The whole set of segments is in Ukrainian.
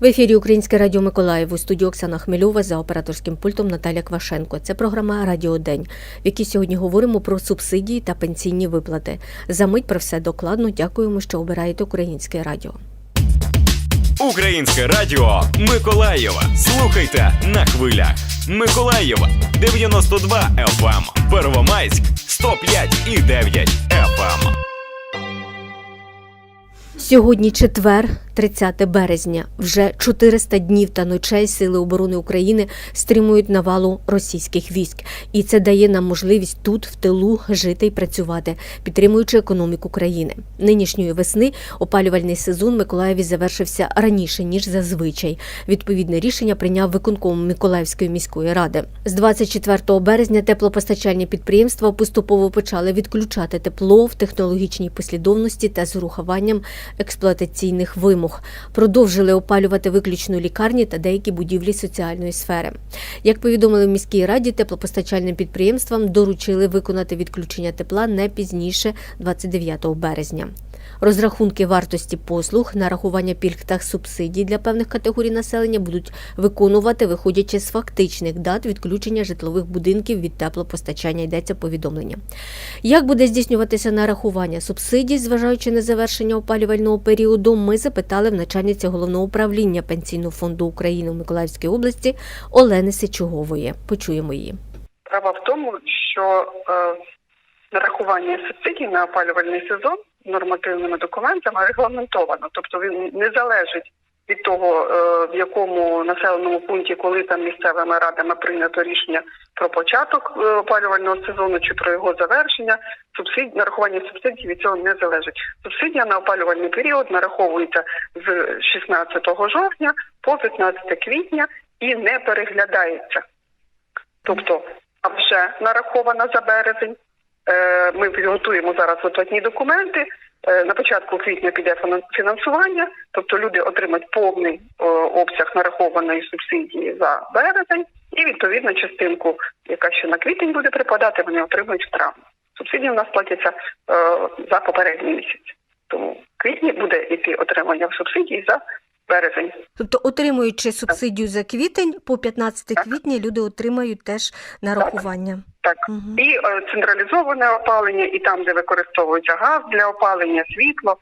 В ефірі Українське радіо Миколаїв у студії Оксана Хмельова за операторським пультом Наталя Квашенко. Це програма Радіо День, в якій сьогодні говоримо про субсидії та пенсійні виплати. За мить про все докладно. Дякуємо, що обираєте українське радіо. Українське радіо Миколаєва. Слухайте на хвилях. Миколаєва 92 FM, Первомайськ 105 і 9 FM. Сьогодні четвер, 30 березня. Вже 400 днів та ночей Сили оборони України стримують навалу російських військ, і це дає нам можливість тут, в тилу, жити і працювати, підтримуючи економіку країни. Нинішньої весни опалювальний сезон Миколаєві завершився раніше ніж зазвичай. Відповідне рішення прийняв виконком Миколаївської міської ради. З 24 березня теплопостачальні підприємства поступово почали відключати тепло в технологічній послідовності та з урахуванням експлуатаційних вимог. Продовжили опалювати виключно лікарні та деякі будівлі соціальної сфери. Як повідомили в міській раді, теплопостачальним підприємствам доручили виконати відключення тепла не пізніше 29 березня. Розрахунки вартості послуг, нарахування пільг та субсидій для певних категорій населення будуть виконувати, виходячи з фактичних дат відключення житлових будинків від теплопостачання. Йдеться повідомлення. Як буде здійснюватися нарахування субсидій, зважаючи на завершення опалювального періоду, ми запитали в начальниці головного управління Пенсійного фонду України у Миколаївській області Олени Сичугової. Почуємо її. Справа в тому, що е, нарахування субсидій на опалювальний сезон нормативними документами регламентовано, тобто він не залежить від того, е, в якому населеному пункті, коли там місцевими радами прийнято рішення про початок е, опалювального сезону чи про його завершення. Субсидій нарахування субсидій від цього не залежить. Субсидія на опалювальний період нараховується з 16 жовтня по 15 квітня і не переглядається. Тобто, а вже нарахована за березень. Е, Ми підготуємо зараз виплатні документи. Е, На початку квітня піде фінан- фінансування, тобто люди отримають повний е, обсяг нарахованої субсидії за березень, і відповідно частинку, яка ще на квітень буде припадати, вони отримують в травні. Субсидії у нас платяться за попередній місяць. Тому в квітні буде йти отримання субсидій за березень. Тобто, отримуючи субсидію за квітень, по 15 Так. квітня люди отримають теж нарахування. Так, Мгм. і е, централізоване опалення, і там, де використовується газ для опалення, світло,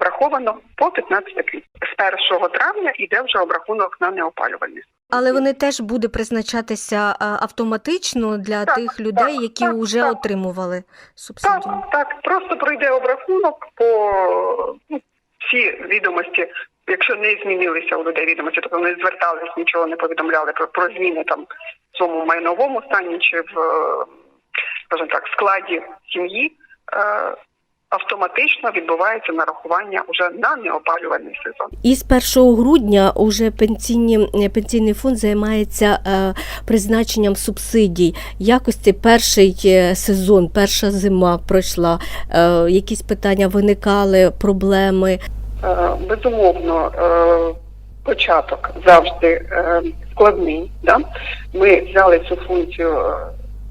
враховано по 15 квітня. З 1 травня йде вже обрахунок на неопалювальність. Але вони теж буде призначатися автоматично для Так, тих людей, так, які так, вже так. отримували субсидію. Так, так, просто пройде обрахунок по ну, всі відомості. Якщо не змінилися у людей відомості, тобто вони звертались, нічого не повідомляли про, про зміни там в своєму майновому стані чи в скажімо так складі сім'ї, е, автоматично відбувається нарахування вже на неопалювальний сезон. І з 1 грудня уже пенсійні, пенсійний фонд займається е, призначенням субсидій. Якості перший е, сезон, перша зима пройшла. Якісь питання виникали, проблеми. Е, Безумовно, е, початок завжди е, складний. Да? Ми взяли цю функцію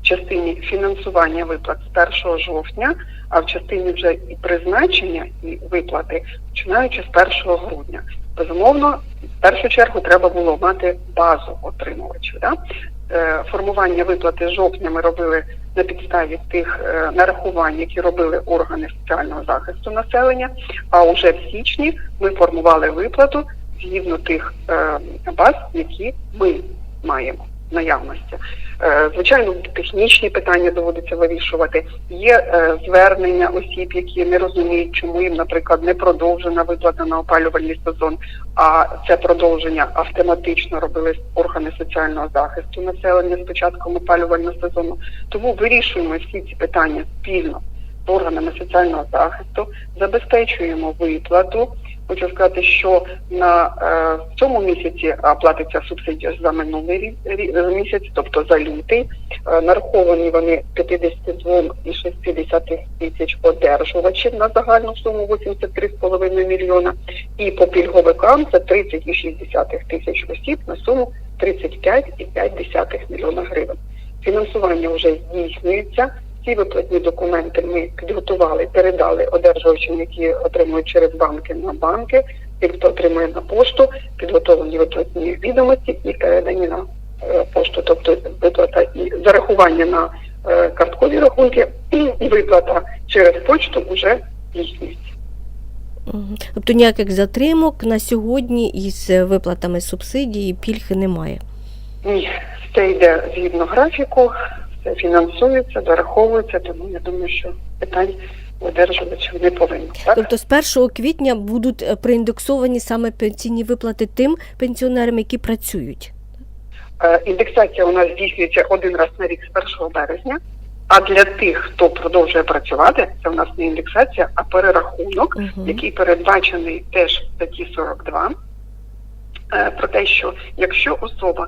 в частині фінансування виплат з 1 жовтня, а в частині вже і призначення і виплати починаючи з 1 грудня. Безумовно, в першу чергу треба було мати базу отримувачів. Да? Е, Формування виплати жовтня ми робили на підставі тих е, нарахувань, які робили органи соціального захисту населення. А уже в січні ми формували виплату згідно тих е, баз, які ми маємо наявності. Е, звичайно, технічні питання доводиться вирішувати. Є е, звернення осіб, які не розуміють, чому їм, наприклад, не продовжена виплата на опалювальний сезон, а це продовження автоматично робили органи соціального захисту населення з початком опалювального сезону. Тому вирішуємо всі ці питання спільно з органами соціального захисту, забезпечуємо виплату. Хочу сказати, що на е, в цьому місяці платиться субсидія за минулий місяць, тобто за лютий. Е, нараховані вони 52,6 тисяч одержувачів на загальну суму 83,5 мільйона. І по пільговикам це 30,6 тисяч осіб на суму 35,5 мільйона гривень. Фінансування вже здійснюється. Ці виплатні документи ми підготували, передали одержувачам, які отримують через банки на банки. Ті, хто отримує на пошту, підготовлені виплатні відомості і передані на е, пошту. Тобто виплата і зарахування на е, карткові рахунки і виплата через почту вже здійснюється. Тобто ніяких затримок на сьогодні із виплатами субсидій і пільг немає. Ні, це йде згідно графіку, фінансується, зараховується, тому я думаю, що питань одержувачів не повинно. Так? Тобто з 1 квітня будуть е, проіндексовані саме пенсійні виплати тим пенсіонерам, які працюють. Е, Індексація у нас здійснюється один раз на рік з 1 березня. А для тих, хто продовжує працювати, це у нас не індексація, а перерахунок, Мгм. який передбачений теж в статті 42, е, про те, що якщо особа,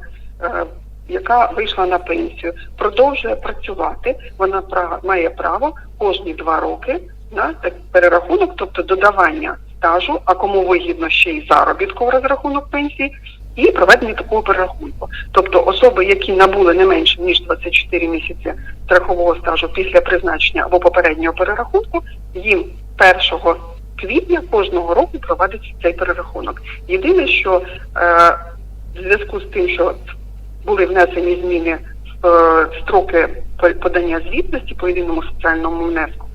яка вийшла на пенсію, продовжує працювати, вона має право кожні два роки на перерахунок, тобто додавання стажу, а кому вигідно ще й заробітку в розрахунок пенсії, і проведення такого перерахунку. Тобто особи, які набули не менше ніж 24 місяці страхового стажу після призначення або попереднього перерахунку, їм 1 квітня кожного року проводиться цей перерахунок. Єдине, що е, в зв'язку з тим, що були внесені зміни в е, строки подання звітності по єдиному соціальному внеску,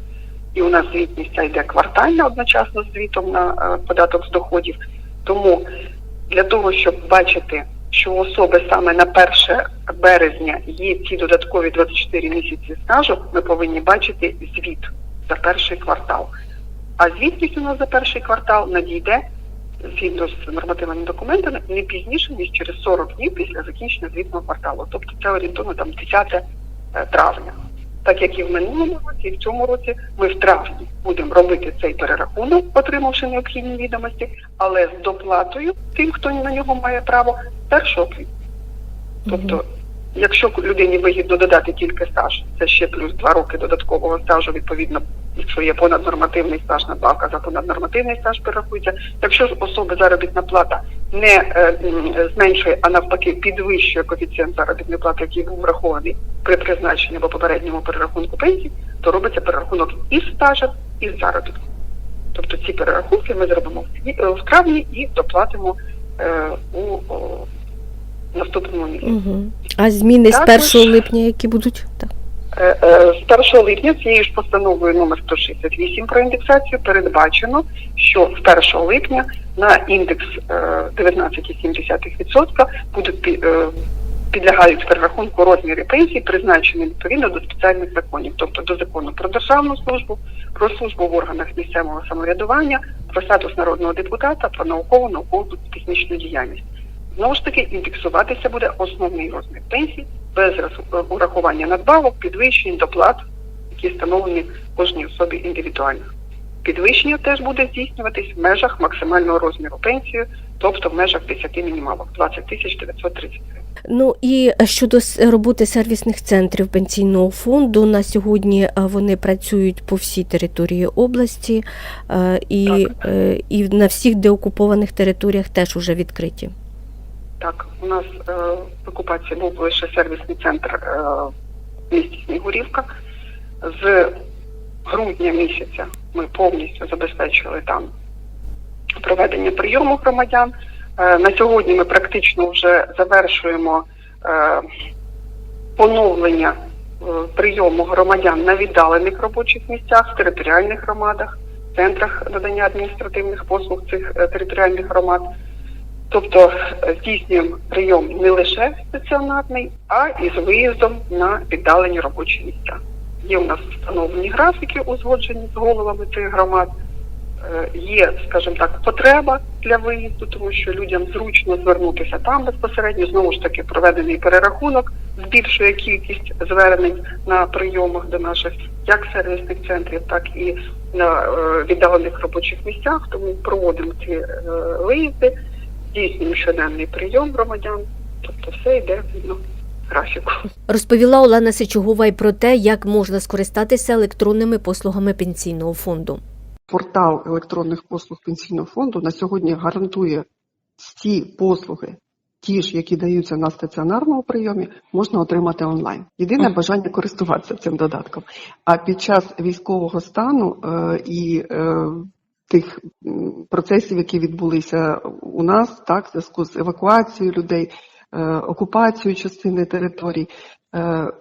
і у нас звітність йде квартальна одночасно з звітом на е, податок з доходів. Тому для того, щоб бачити, що у особи саме на 1 березня є ці додаткові 24 місяці стажу, ми повинні бачити звіт за перший квартал. А звітність у нас за перший квартал надійде згідно з нормативними документами не пізніше ніж через 40 днів після закінчення звітного кварталу. Тобто це орієнтовно там 10 е, травня. Так як і в минулому році, і в цьому році ми в травні будемо робити цей перерахунок, отримавши необхідні відомості, але з доплатою тим, хто на нього має право, 1 квітня. Тобто, якщо людині вигідно додати тільки стаж, це ще плюс 2 роки додаткового стажу, відповідно, якщо є понаднормативний стаж, надбавка за понаднормативний стаж перерахується. Якщо ж особи заробітна плата не е, зменшує, а навпаки підвищує коефіцієнт заробітної плати, який був врахований при призначенні або попередньому перерахунку пенсії, то робиться перерахунок із стажем, і з заробітком. Тобто ці перерахунки ми зробимо в е, травні і доплатимо е, у наступному місяці. Угу. А зміни Також- з 1 липня, які будуть? Так. Е, е, З 1 липня цією ж постановою номер 168 про індексацію передбачено, що з 1 липня на індекс е, 19,7% будуть пі- е, підлягають перерахунку розміри пенсій, призначені відповідно до спеціальних законів, тобто до закону про державну службу, про службу в органах місцевого самоврядування, про статус народного депутата, про наукову наукову технічну діяльність. Знову ж таки, індексуватися буде основний розмір пенсій без роз- урахування надбавок, підвищень, доплат, які встановлені кожній особі індивідуально. Підвищення теж буде здійснюватись в межах максимального розміру пенсії, тобто в межах 10 мінімалок 20 тисяч 930 гривень. Ну і щодо роботи сервісних центрів пенсійного фонду, на сьогодні е, вони працюють по всій території області е, і, е, і на всіх деокупованих територіях теж уже відкриті. Так, у нас е, в окупації був лише сервісний центр е, місті Снігурівка. З грудня місяця ми повністю забезпечили там проведення прийому громадян. Е, на сьогодні ми практично вже завершуємо е, поновлення е, прийому громадян на віддалених робочих місцях в територіальних громадах, центрах надання адміністративних послуг цих е, територіальних громад. Тобто е, здійснюємо прийом не лише стаціонарний, а і з виїздом на віддалені робочі місця. Є у нас встановлені графіки, узгоджені з головами цих громад. Е, Є, скажімо так, потреба для виїзду, тому що людям зручно звернутися там безпосередньо. Знову ж таки, проведений перерахунок збільшує кількість звернень на прийомах до наших як сервісних центрів, так і на е, віддалених робочих місцях. Тому проводимо ці виїзди здійснюємо щоденний прийом громадян, тобто все йде згідно графіку. Розповіла Олена Сичугова й про те, як можна скористатися електронними послугами пенсійного фонду. Портал електронних послуг пенсійного фонду на сьогодні гарантує ті послуги, ті ж, які даються на стаціонарному прийомі, можна отримати онлайн. Єдине бажання користуватися цим додатком. А під час військового стану е, і е, тих процесів, які відбулися у нас, так, в зв'язку з евакуацією людей, е, окупацією частини територій. Е,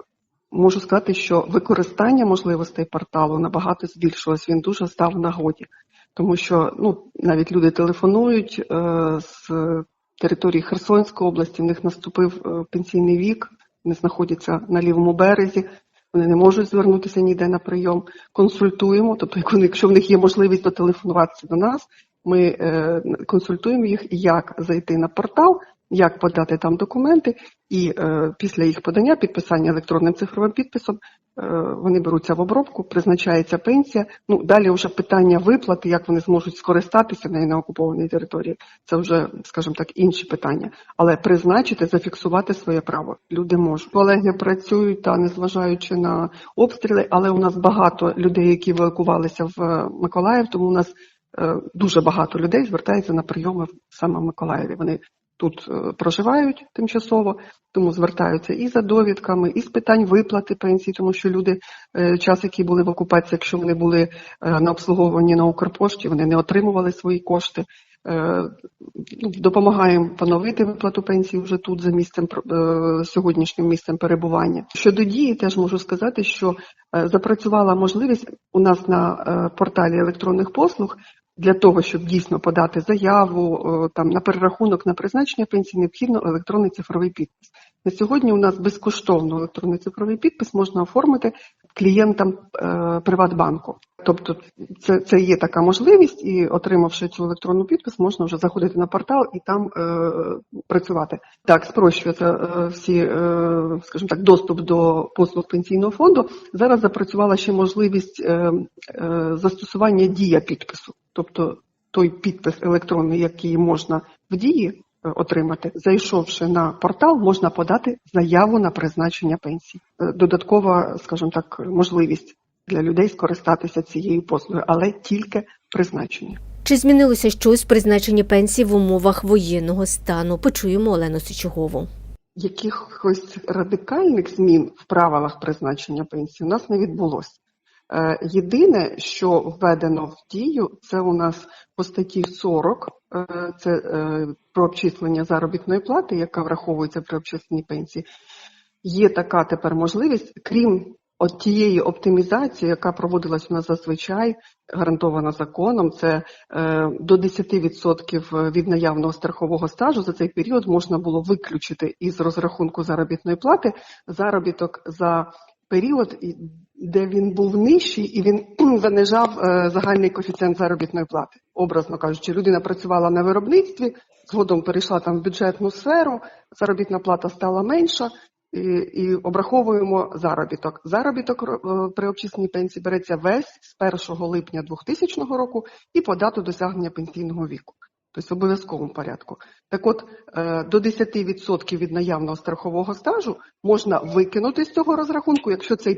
Можу сказати, що використання можливостей порталу набагато збільшилось. Він дуже став нагоді, тому що ну навіть люди телефонують е, з території Херсонської області. В них наступив пенсійний вік, вони знаходяться на лівому березі. Вони не можуть звернутися ніде на прийом. Консультуємо. Тобто, якщо в них є можливість дотелефонуватися до нас, ми е, консультуємо їх, як зайти на портал, як подати там документи, і е, після їх подання, підписання електронним цифровим підписом, е, вони беруться в обробку, призначається пенсія. Ну далі вже питання виплати, як вони зможуть скористатися нею на окупованій території. Це вже, скажімо так, інші питання. Але призначити, зафіксувати своє право люди можуть. Колеги працюють та незважаючи на обстріли, але у нас багато людей, які евакувалися в Миколаїв, тому у нас е, дуже багато людей звертається на прийоми саме в Миколаєві. Вони тут е, проживають тимчасово, тому звертаються і за довідками, і з питань виплати пенсій, тому що люди е, час, які були в окупації, якщо вони були е, на обслуговуванні на Укрпошті, вони не отримували свої кошти. Ну, Допомагаємо поновити виплату пенсії вже тут за місцем сьогоднішнім місцем перебування. Щодо дії, теж можу сказати, що запрацювала можливість у нас на порталі електронних послуг для того, щоб дійсно подати заяву е, там на перерахунок на призначення пенсії, необхідно електронний цифровий підпис. На сьогодні у нас безкоштовно електронний цифровий підпис можна оформити клієнтам е, Приватбанку. Тобто це, це є така можливість, і отримавши цю електронну підпис, можна вже заходити на портал і там е, працювати. Так, спрощується е, всі, е, скажімо так, доступ до послуг пенсійного фонду. Зараз запрацювала ще можливість е, е, застосування дія підпису, тобто той підпис електронний, який можна в дії е, отримати, зайшовши на портал, можна подати заяву на призначення пенсії. Е, Додаткова, скажімо так, можливість для людей скористатися цією послугою, але тільки призначення. Чи змінилося щось в призначенні пенсії в умовах воєнного стану? Почуємо Олену Сичугову. Якихось радикальних змін в правилах призначення пенсії у нас не відбулося. Е, Єдине, що введено в дію, це у нас по статті 40, е, це е, про обчислення заробітної плати, яка враховується при обчисленні пенсії. Є така тепер можливість, крім от тієї оптимізації, яка проводилась у нас зазвичай, гарантована законом, це до 10% від наявного страхового стажу за цей період можна було виключити із розрахунку заробітної плати заробіток за період, де він був нижчий і він занижав е, загальний коефіцієнт заробітної плати. Образно кажучи, людина працювала на виробництві, згодом перейшла там в бюджетну сферу, заробітна плата стала менша. І, і обраховуємо заробіток. Заробіток е, при обчисленні пенсії береться весь з 1 липня 2000 року і по дату досягнення пенсійного віку, тобто в обов'язковому порядку. Так от е, до 10% від наявного страхового стажу можна викинути з цього розрахунку, якщо цей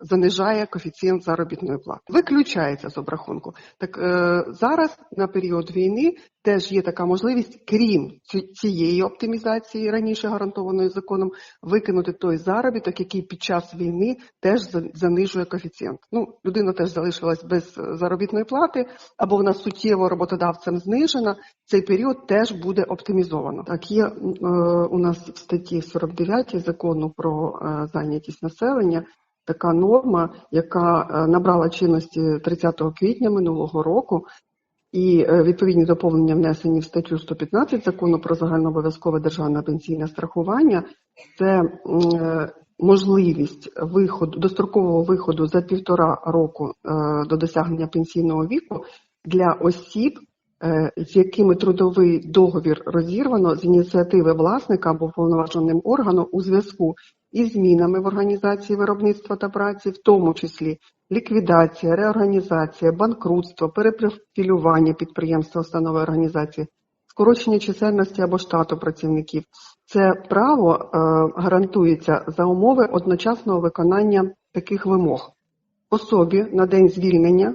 занижає коефіцієнт заробітної плати. Виключається з обрахунку. Так е, зараз на період війни теж є така можливість, крім цієї оптимізації раніше гарантованої законом, викинути той заробіток, який під час війни теж занижує коефіцієнт. Ну, людина теж залишилась без заробітної плати, або вона суттєво роботодавцем знижена. Цей період теж буде оптимізовано. Так, є е, у нас в статті 49 закону про е, зайнятість населення така норма, яка е, набрала чинності 30 квітня минулого року. І е, відповідні доповнення внесені в статтю 115 закону про загальнообов'язкове державне пенсійне страхування. Це е, можливість виходу дострокового виходу за півтора року до досягнення пенсійного віку для осіб, з якими трудовий договір розірвано з ініціативи власника або повноваженим органом у зв'язку із змінами в організації виробництва та праці, в тому числі ліквідація, реорганізація, банкрутство, перепрофілювання підприємства, установи організації, скорочення чисельності або штату працівників. Це право е, гарантується за умови одночасного виконання таких вимог. Особі на день звільнення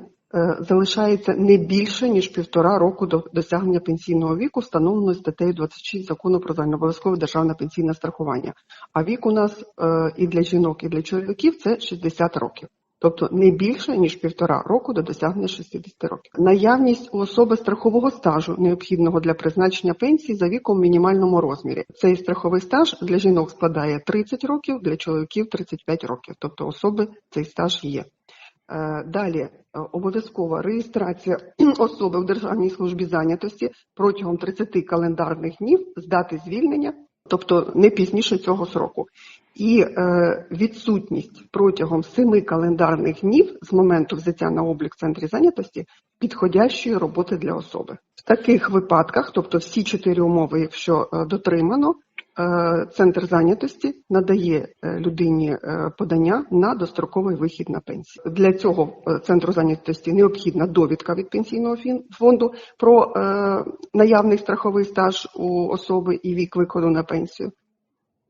залишається не більше ніж півтора року до досягнення пенсійного віку, встановленого статтею 26 закону про загальнообов'язкове державне пенсійне страхування. А вік у нас е, і для жінок, і для чоловіків це 60 років. Тобто не більше ніж півтора року до досягнення 60 років. Наявність у особи страхового стажу необхідного для призначення пенсії за віком в мінімальному розмірі. Цей страховий стаж для жінок складає 30 років, для чоловіків 35 років. Тобто особи цей стаж є. Е, Далі е, обов'язкова реєстрація особи в Державній службі зайнятості протягом 30 календарних днів з дати звільнення, тобто не пізніше цього сроку, і е, відсутність протягом 7 календарних днів з моменту взяття на облік в центрі зайнятості підходящої роботи для особи. В таких випадках, тобто всі чотири умови, якщо дотримано, центр зайнятості надає е, людині е, подання на достроковий вихід на пенсію. Для цього е, центру зайнятості необхідна довідка від пенсійного фонду про е, наявний страховий стаж у особи і вік виходу на пенсію.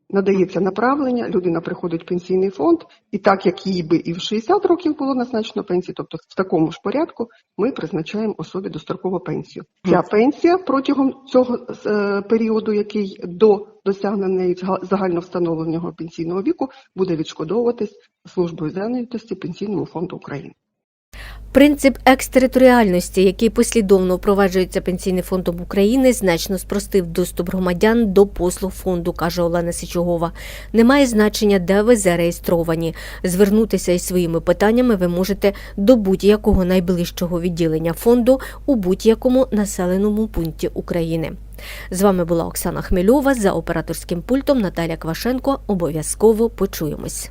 Надається направлення, людина приходить в пенсійний фонд, і так як їй би і в 60 років було назначено пенсію, тобто в такому ж порядку ми призначаємо особі дострокову пенсію. Ця пенсія протягом цього е, періоду, який до досягнення нею зга- загальновстановленого пенсійного віку, буде відшкодовуватись службою зайнятості Пенсійному фонду України. Принцип екстериторіальності, який послідовно впроваджується Пенсійним фондом України, значно спростив доступ громадян до послуг фонду, каже Олена Сичугова. Немає значення, де ви зареєстровані. Звернутися із своїми питаннями ви можете до будь-якого найближчого відділення фонду у будь-якому населеному пункті України. З вами була Оксана Хмельова за операторським пультом Наталя Квашенко. Обов'язково почуємось.